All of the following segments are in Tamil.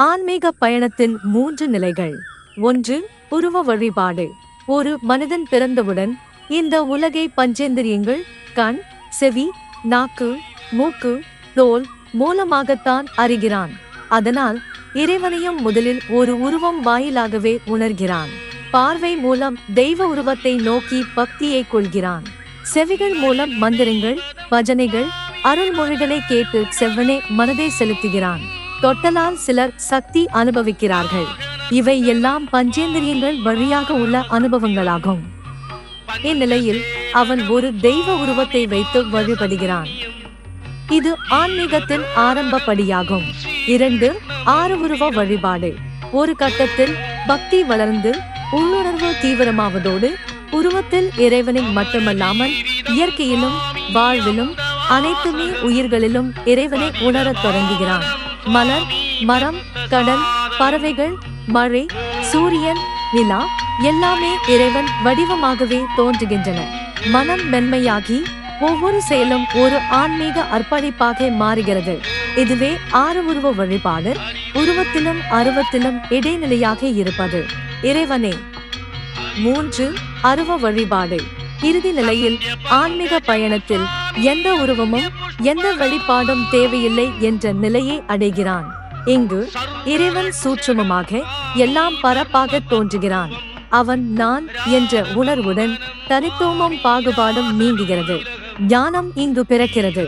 ஆன்மீக பயணத்தின் மூன்று நிலைகள். ஒன்று உருவ வழிபாடு. ஒரு மனிதன் பிறந்தவுடன் இந்த உலகை பஞ்சேந்திரியங்கள் கண் செவி நாக்கு மூக்கு தோல் மூலமாகத்தான் அறிகிறான். அதனால் இறைவனையும் முதலில் ஒரு உருவம் வாயிலாகவே உணர்கிறான். பார்வை மூலம் தெய்வ உருவத்தை நோக்கி பக்தியை கொள்கிறான். செவிகள் மூலம் மந்திரங்கள் பஜனைகள் அருள்மொழிகளை கேட்டு செவ்வனே மனதை செலுத்துகிறான். தொட்டலால் சிலர் சக்தி அனுபவிக்கிறார்கள். இவை எல்லாம் பஞ்சேந்திரியங்கள் வழியாக உள்ள அனுபவங்களாகும். இந்நிலையில் அவன் ஒரு தெய்வ உருவத்தை வைத்து வழிபடுகிறான். இது ஆன்மீகத்தின் ஆரம்ப படியாகும். இரண்டு ஆறு உருவ வழிபாடு. ஒரு கட்டத்தில் பக்தி வளர்ந்து உள்ளுணர்வு தீவிரமாவதோடு உருவத்தில் இறைவனை மட்டுமல்லாமல் இயற்கையிலும் வாழ்விலும் அனைத்துமே உயிர்களிலும் இறைவனை உணரத் தொடங்குகிறான். மலர் மரம் கடல் பறவைகள் மழை சூரியன் நிலா எல்லாமே இறைவன் வடிவமாகவே தோன்றுகின்றன. மனம் மென்மையாகி ஒவ்வொரு செயலும் ஒரு ஆன்மீக அர்ப்பணிப்பாக மாறுகிறது. இதுவே ஆறு உருவ வழிபாடு உருவத்திலும் அருவத்திலும் இடைநிலையாக இருப்பது. இறைவனே மூன்று அருவ வழிபாடு. இறுதி நிலையில் ஆன்மீக பயணத்தில் எந்த உருவமும் எந்த வழிபாடும் தேவையில்லை என்ற நிலையை அடைகிறான். இங்கு இறைவன் சூட்சுமமாக எல்லாம் பரப்பாக தோன்றுகிறான். அவன் நான் என்ற உணர்வுடன் தனித்துவமும் பாகுபாடும் நீங்குகிறது. ஞானம் இங்கு பிறக்கிறது.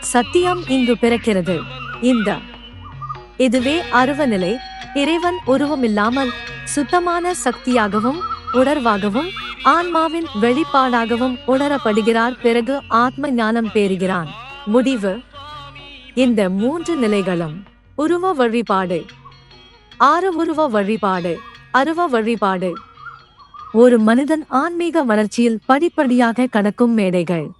சத்தியம் இங்கு பிறக்கிறது. இந்த இதுவே அருவநிலை. இறைவன் உருவமில்லாமல் சுத்தமான சக்தியாகவும் உணர்வாகவும் ஆன்மாவின் வெளிப்பாடாகவும் உணரப்படுகிறார். பிறகு ஆத்ம ஞானம் பெறுகிறான். முடிவு. இந்த மூன்று நிலைகளும் உருவ வழிபாடு. ஆறு உருவ வழிபாடு. அருவ வழிபாடு. ஒரு மனிதன் ஆன்மீக வளர்ச்சியில் படிப்படியாக கடக்கும் மேடைகள்.